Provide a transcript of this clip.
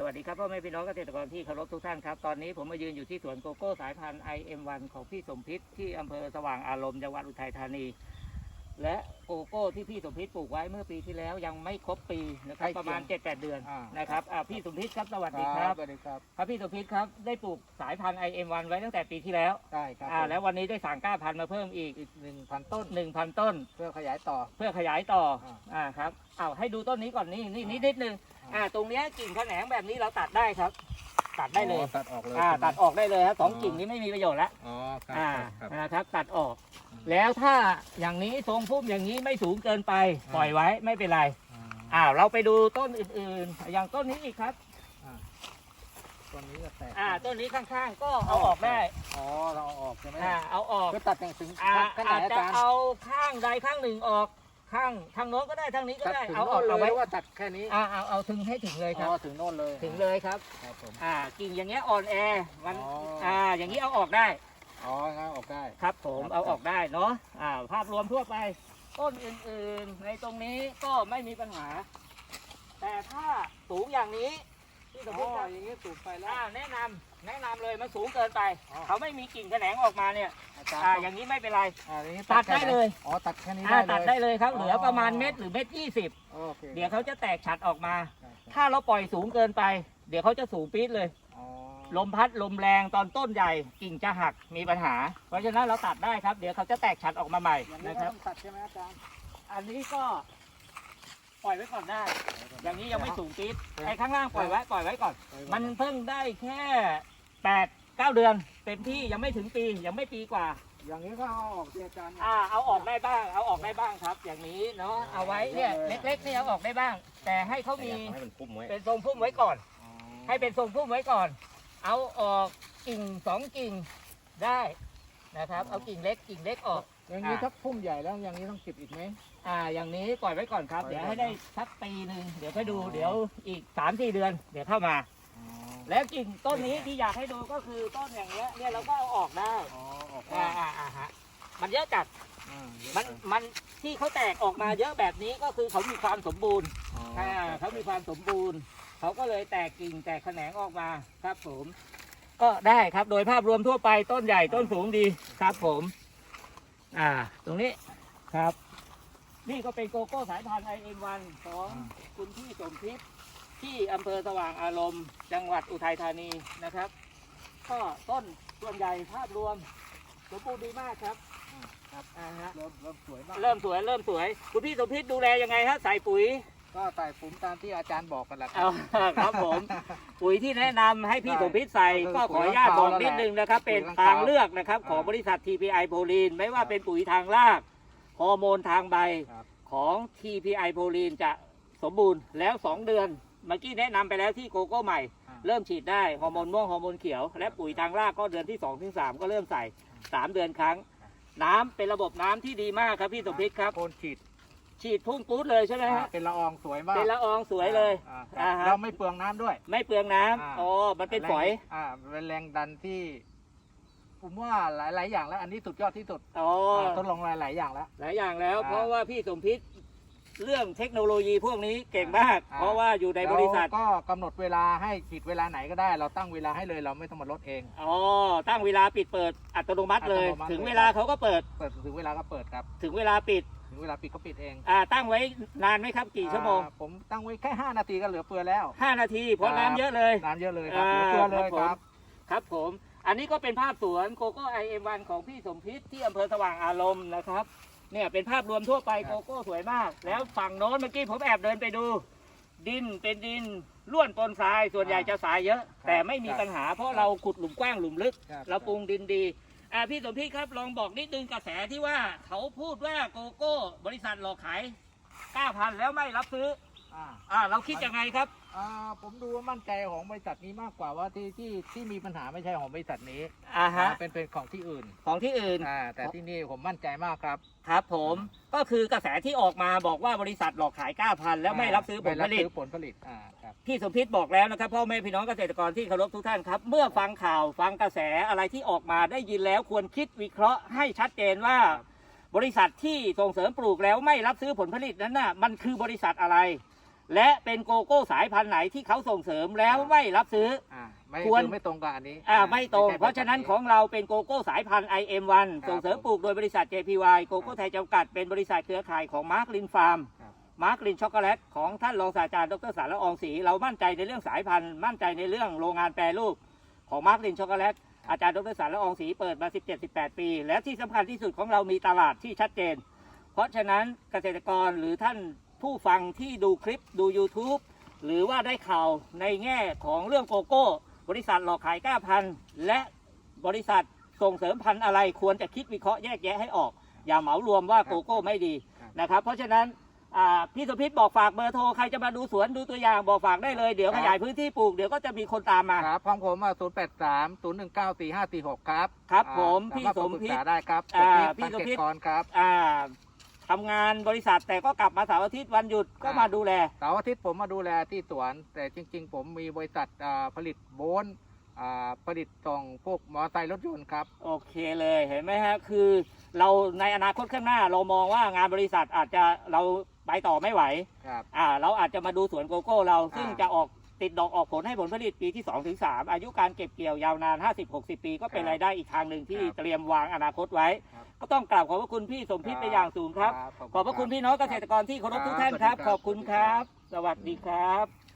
สวัสดีครับพ่อแม่พี่น้องเกษตรกรที่เคารพทุกท่านครับ ตอนนี้ผมมายืนอยู่ที่สวนโกโก้สายพันธุ์ IM1 ของพี่สมพิษที่อำเภอสว่างอารมณ์จังหวัดอุทัยธานี และโกโก้ที่พี่สมพิษปลูกไว้เมื่อปีที่แล้วยังไม่ครบปีนะครับใกล้เคียงประมาณ 7-8 เดือนอ่าน นะครับอ่าพี่สมพิษครับสวัสดีครับสวัสดีครับครับพี่สมพิษครับได้ปลูกสายพันธุ์ IM1 ไว้ตั้งแต่ปีที่แล้วได้ครับอ่าแล้ววันนี้ได้สั่งก้าพันธุ์มาเพิ่มอีก อีกหนึ่งพันต้น1,000 ต้น เพื่อขยายต่อ เพื่อขยายต่ออ่าอ่าครับเอาให้ดูต้นนี้ก่อนนี่นี่นิดนิดนึงอ่า อ่าตรงเนี้ยกิ่งแขนงแบบนี้เราตัดได้ครับ ตัดได้เลย อ๋อตัดออกเลยอ่า ใช่ไหม ตัดออกได้เลยครับสองอ๋อ กิ่งนี้ไม่มีประโยชน์ละ อ๋อครับอ่าครับนะครับ ตัดออกอืม แล้วถ้าอย่างนี้ทรงพุ่มอย่างนี้ไม่สูงเกินไปอ่าปล่อยไว้ไม่เป็นไรอ่าอ้าวเราไปดูต้นอื่นๆ อย่างต้นนี้อีกครับต้นนี้ก็แตกอ่าต้นนี้ข้างๆ ก็เอาออกได้อ๋อเราเอาออกใช่ไหมอ่าเอาออกก็ตัดอย่างถึงอ่าขนาอาดจอาจะจารย์เอาข้างใดข้างหนึ่งออกข้างทางโน้นก็ได้ทางนี้ก็ตัดได้ถึงเอาอโน่อกนเลเอาไว้ยว่าตัดแค่นี้อ่าเอาเอาถึงให้ถึงเลยคอ๋รับอถึงโน่นเลยถึงเลยครับครับผมอ่ากิ่งอย่างเงี้ยอ่อนแอมันอ๋ออ่อ่าอย่างนี้เอาออกได้ อ๋องั้นออกได้ ครับผมครับ เอาออกได้เนาะอ่าภาพรวมทั่วไป ต้นอื่นๆ ในตรงนี้ก็ไม่มีปัญหา แต่ถ้าสูงอย่างนี้ที่สมมอ๋อติครับอย่างนี้สูงไปแล้วอ่าแนะนำแนะนำเลยมันสูงเกินไป อ๋อ เขาไม่มีกิ่งแขนงออกมาเนี่ยอาจารย์อ่าต้อย่างนี้ไม่เป็นไร อ่าอย่างนี้ตัดได้เลย อ๋อตัดแค่นี้อ่าได้เลยตัดได้เลยครับ เหลือประมาณอ๋อเม็ดหรือเม็ดยี่สิบโอเคเดี๋ยวเขาจะแตกฉัดออกมาครับถ้าเราปล่อยสูงเกินไป เดี๋ยวเขาจะสูงปี๊ดเลยอ๋อ ลมพัดลมแรงตอนต้นใหญ่กิ่งจะหักมีปัญหา เพราะฉะนั้นเราตัดได้ครับ เดี๋ยวเขาจะแตกฉัดออกมาใหม่อย่างนี้นะก็ครับต้องตัดใช่ไหมอาจารย์ อันนี้ก็ปล่อยไว้ก่อนได้ อย่างนี้ยังไม่สูงปี๊ดครับไอ้ข้างล่างปล่อยไว้ปล่อยไว้ก่อนไปก่อมันเพิ่งได้แค่แปดเก้าเดือน เต็มที่ยังไม่ถึงปียังไม่ปีกว่า อย่างนี้ก็เอาออกที่อาจารย์ อ่าเอาออกได้บ้าง เอาออกได้บ้างครับ อย่างนี้เนาะเอาไว้เนี่ยเล็กๆนี่เอาออกได้บ้าง แต่ให้เขามีให้มันคุ้มไว้เป็นทรงพุ่มไว้ก่อนอ๋อให้เป็นทรงพุ่มไว้ก่อน เอาออกกิ่งสองกิ่งได้นะครับ เอากิ่งเล็กกิ่งเล็กออก อย่างนี้อ่าถ้าพุ่มใหญ่แล้วอย่างนี้ต้องเก็บอีกไหม อ่า อย่างนี้ปล่อยไว้ก่อนครับ ปล่อยเดี๋ยวไว้ให้ได้สักปีหนึ่งเดี๋ยวค่อยดูอ๋อ เดี๋ยวอีกสามสี่เดือน เดี๋ยวเข้ามาอ๋อแล้วกิ่งต้นนี้ที่อยากให้ดูก็คือต้นอย่างเงี้ยเนี่ยเราก็เอาออกได้อ๋อออกอ่าอ่าอ่าฮะมันเยอะจัดอ่าเยอะมันมันที่เขาแตกออกมาเยอะแบบนี้ก็คือเขามีความสมบูรณ์อ๋ออ่าเขามีความสมบูรณ์ เขาก็เลยแตกกิ่งแตกแขนงออกมาครับผม ก็ได้ครับโดยภาพรวมทั่วไปต้นใหญ่ต้นสูงดีครับผม อ่า ตรงนี้ครับ นี่ก็เป็นโกโก้สายพันธุ์ไอเอ็นวันของคุณพี่สมพิษที่อำเภอสว่างอารมณ์ จังหวัดอุทัยธานีนะครับ ก็ต้นส่วนใหญ่ภาพรวมสมบูรณ์ดีมากครับครับอ่าฮะเริ่มเริ่มสวยมากเริ่มสวยเริ่มสวย คุณพี่สมพิษดูแลยังไงฮะใส่ปุ๋ย ก็ใส่ปุ๋มตามที่อาจารย์บอกกันแหละครัเอาครับผมปุ๋ยที่แนะนำให้พี่สมพิษใส่ก็คือก็ขออนุญาตบอกนิดนึงนะครับปุ๋เป็ยนข้างคาวทางเลือกนะครับอ่าของบริษัท TPI โพลีนไม่ว่าครับเป็นปุ๋ยทางรากฮอร์โมนทางใบครับ ของ TPI โพลีนจะสมบูรณ์แล้ว 2 เดือน เมื่อกี้แนะนำไปแล้วที่โกโก้ใหม่อ่าเริ่มฉีดได้ฮอร์โมนม่วงฮอร์โมนเขียว และปุ๋ยทางรากก็เดือนที่2ถึง3ก็เริ่มใส่ 3 เดือนครั้ง น้ำเป็นระบบน้ำที่ดีมากครับพี่สมพิษครับ โคนฉีด ฉีดพุ่งปู๊ดเลยใช่ไหมอ่าฮะ เป็นละอองสวยมากเป็นละอองสวยเลยอ่าอ่าฮะ เราไม่เปลืองน้ำด้วย ไม่เปลืองน้ำอ่า อ๋อ มันเป็นฝอย แรงอ่าเป็นแรงดันที่ ผมว่าหลาย ๆ อย่างแล้ว อันนี้สุดยอดที่สุดอ๋อาทดลองหลาย ๆ อย่างแล้ว หลายอย่างแล้ว อ่าเพราะว่าพี่สมพิษเรื่องเทคโนโลยีพวกนี้เก่งมาก อ่า เพราะว่าอยู่ในบริษัท แล้วก็กำหนดเวลาให้ฉีดเวลาไหนก็ได้ เราตั้งเวลาให้เลยเราไม่ต้องมาลดเอง อ๋อ ตั้งเวลาปิดเปิดอัตโนมัติเลย อัตโนมัติถึงเวลาเขาก็เปิด เปิดถึงเวลาก็เปิดครับ ถึงเวลาปิด ถึงเวลาปิดก็ปิดเองอ่าตั้งไว้นานไหมครับกี่ชั่วโมงอ่าผมตั้งไว้แค่5นาทีก็เหลือเฟือแล้ว5นาทีเพราะครับน้ำเยอะเลย น้ำเยอะเลยครับอ่าเหลือเฟือเลยคครัรับบผมครับผม อันนี้ก็เป็นภาพสวนโกโก้ไอเอ็มวันของพี่สมพิษที่อำเภอสว่างอารมณ์นะครับ เนี่ยเป็นภาพรวมทั่วไปครัโกบโก้สวยมาก แล้วฝั่งโน้นเมื่อกี้ผมแอบเดินไปดู ดินเป็นดินล้วนปนทรายส่วนใหญ่จะทรายเยอะ แต่ไม่มีปัญหาเพราะเราขุดหลุมกว้างหลุมลึก ครับ เราปรุงดินดี อ่าพี่สมพิษครับลองบอกนิดนึงกระแสที่ว่าเขาพูดว่าโกโก้บริษัทหลอกขาย9,000แล้วไม่รับซื้ออ่า อ่าเราคิดยังไงครับ อ่าผมดูว่ามั่นใจของบริษัทนี้มากกว่าว่าที่ที่ที่มีปัญหาไม่ใช่ของบริษัทนี้อ่าฮะ อ่าเป็นเป็นของที่อื่นของที่อื่น อ่าแต่ที่นี่ผมมั่นใจมากครับ ครับผม ก็คือกระแสที่ออกมาบอกว่าบริษัทหลอกขาย9,000แล้วไม่รับซื้อผลผลิต ไม่รับซื้อผลผลิตอ่าครับ พี่สมพิษบอกแล้วนะครับพ่อแม่พี่น้องเกษตรกรที่เคารพทุกท่านครับ เมื่อฟังข่าวฟังกระแสอะไรที่ออกมาได้ยินแล้วควรคิดวิเคราะห์ให้ชัดเจนว่าครับบริษัทที่ส่งเสริมปลูกแล้วไม่รับซื้อผลผลิตนั้นน่ะมันคือบริษัทอะไร และเป็นโกโก้สายพันธุ์ไหนที่เขาส่งเสริมแล้วไม่รับซื้อ อ่าไม่ควร คือไม่ตรงกับอันนี้อ่าไม่ตรง ใช่เพราะฉะนั้นของเราเป็นโกโก้สายพันธุ์ IM1 ครับส่งเสริมปลูกโดยบริษัท JPY โกโก้ไทยจำกัดเป็นบริษัทเครือข่ายของมาร์กลินฟาร์ม ครับ มาร์กลินช็อกโกแลตของท่านรองศาสตราจารย์ดรสารละอองศรีเรามั่นใจในเรื่องสายพันธุ์ มั่นใจในเรื่องโรงงานแปรรูป ของมาร์กลินช็อกโกแลตอาจารย์ดรสารละอองศรีเปิดมา 17-18 ปี และที่สำคัญที่สุดของเรามีตลาดที่ชัดเจน เพราะฉะนั้นเกษตรกรหรือท่าน ผู้ฟังที่ดูคลิปดู YouTube หรือว่าได้ข่าวในแง่ของเรื่องโกโก้ บริษัทหลอกขายก้าพันธุ์และบริษัทส่งเสริมพันธุ์อะไรควรจะคิดวิเคราะห์แยกแยะให้ออก อย่าเหมารวมว่าโกโก้ไม่ดีครับนะครับ เพราะฉะนั้นอ่าพี่สุพิษบอกฝากเบอร์โทร ใครจะมาดูสวนดูตัวอย่างบอกฝากได้เลยเดี๋ยวขยายพื้นที่ปลูกเดี๋ยวก็จะมีคนตามมาครับของผมศูนย์แปดสามศูนย์หนึ่งเก้าสี่ห้าสี่หกครับ ครับอ่าผมาพี่ารถสมพิษปรึกษาได้ครับอ่าพี่พี่สสมมพิพิษษกรครับอ่า ทำงานบริษัทแต่ก็กลับมาเสาร์อาทิตย์วันหยุดก็มาดูแล เสาร์อาทิตย์ผมมาดูแลที่สวน แต่จริง ๆ ผมมีบริษัทอ่าผลิตโบนอ่าผลิตส่งพวกมอเตอร์ไซค์รถยนต์ครับ โอเคเลยเห็นไหมฮะคือเราในอนาคตข้างหน้าเรามองว่างานบริษัทอาจจะเราไปต่อไม่ไหวครับ อ่าเราอาจจะมาดูสวนโกโก้เราซึ่งอ่า จะออก ติดดอกออกผลให้ผลผลิตปีที่2ถึง3อายุการเก็บเกี่ยวยาวนาน 50-60 ปีก็เป็นครับรายได้อีกทางหนึ่งที่ครับเตรียมวางอนาคตไว้ ครับก็ต้องกราบขอบพระคุณพี่สมพิษเป็นอย่างสูงครับ ขอบพระคุณพี่น้องเกษตรกรที่เคารพทุกท่านครับ ขอบคุณครับ สวัสดีครับ